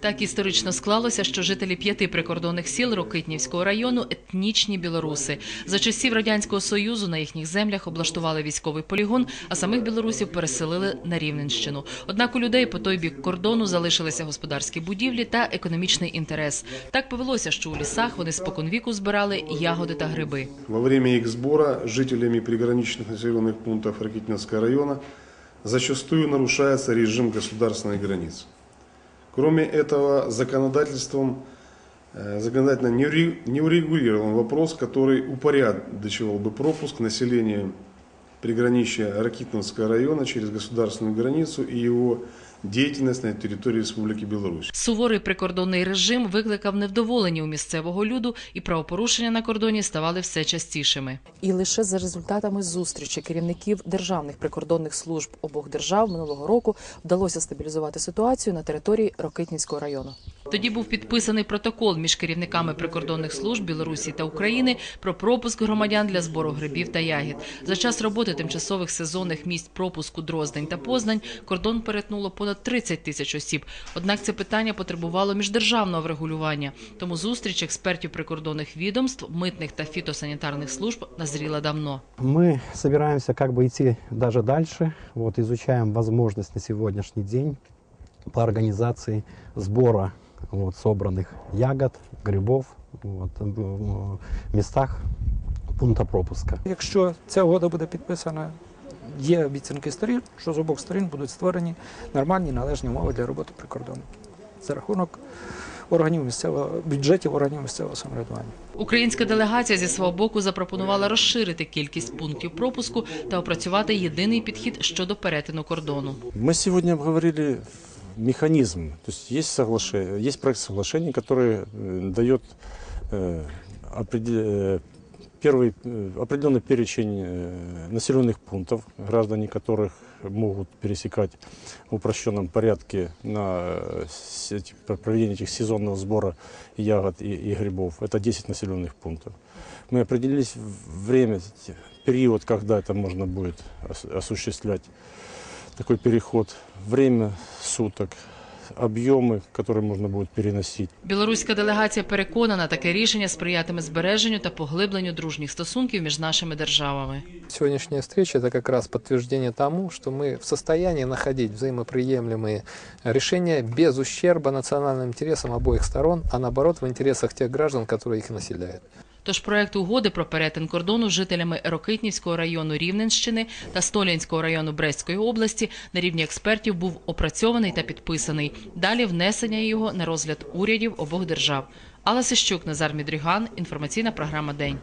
Так історично склалося, що жителі п'яти прикордонних сіл Рокитнівського району етнічні білоруси. За часів радянського союзу на їхніх землях облаштували військовий полігон, а самих білорусів переселили на Рівненщину. Однак у людей по той бік кордону залишилися господарські будівлі та економічний інтерес. Так повелося, що у лісах вони споконвіку збирали ягоди та гриби. Во время их сбора жителями приграничных населенных пунктов Ракитинского района зачастую нарушается режим государственной границы. Кроме этого, законодательством э, законодательно не уре- не урегулирован вопрос, который упорядочивал бы пропуск населения приграничья Ракитинского района через государственную границу и его деятельность на території Республіки Білорусь. Суворий прикордонний режим викликав невдоволення у місцевого люду, і правопорушення на кордоні ставали все частішими. І лише за результатами зустрічі керівників державних прикордонних служб обох держав минулого року вдалося стабілізувати ситуацію на території Рокитнівського району. Тоді був підписаний протокол між керівниками прикордонних служб Білорусі та України про пропуск громадян для збору грибів та ягід. За час роботи тимчасових сезонних місць пропуску Дроздень та Познань кордон перетнуло понад 30 тисяч осіб. Однак це питання потребувало міждержавного врегулювання. Тому зустріч експертів прикордонних відомств, митних та фітосанітарних служб назріла давно. Мы собираемся как бы идти даже дальше. Вот, изучаем возможность на сегодняшний день по организации сбора вот, собранных ягод, грибов вот, в местах пункта пропуска. Якщо ця угода буде підписана, є обіцянки сторін, що з обох сторін будуть створені нормальні належні умови для роботи прикордонників за рахунок органів місцевого бюджетів органів місцевого самоврядування. Українська делегація зі свого боку запропонувала розширити кількість пунктів пропуску та опрацювати єдиний підхід щодо перетину кордону. Мы сегодня обговорили механизм. То есть есть соглашение, есть проект соглашения, который э, дает э, опреде- э, первый э, определенный перечень э, населенных пунктов, граждане которых могут пересекать в упрощенном порядке на э, с- эти- про- проведение этих сезонного сбора ягод и, и грибов. Это 10 населенных пунктов. Мы определились в время, период, когда это можно будет ос- осуществлять такой переход, время суток, объемы, которые можно будет переносить. Білоруська делегація переконана, таке рішення сприятиме збереженню та поглибленню дружніх стосунків між нашими державами. Сегодняшняя встреча – это как раз подтверждение тому, что мы в состоянии находить взаимоприемлемые решения без ущерба национальным интересам обоих сторон, а наоборот в интересах тех граждан, которые их населяют. Тож проект угоди про перетин кордону жителями Рокитнівського району Рівненщини та Столянського району Брестської області на рівні експертів був опрацьований та підписаний. Далі внесення його на розгляд урядів обох держав. Алла Сищук, Назар Мідріган. Інформаційна програма День.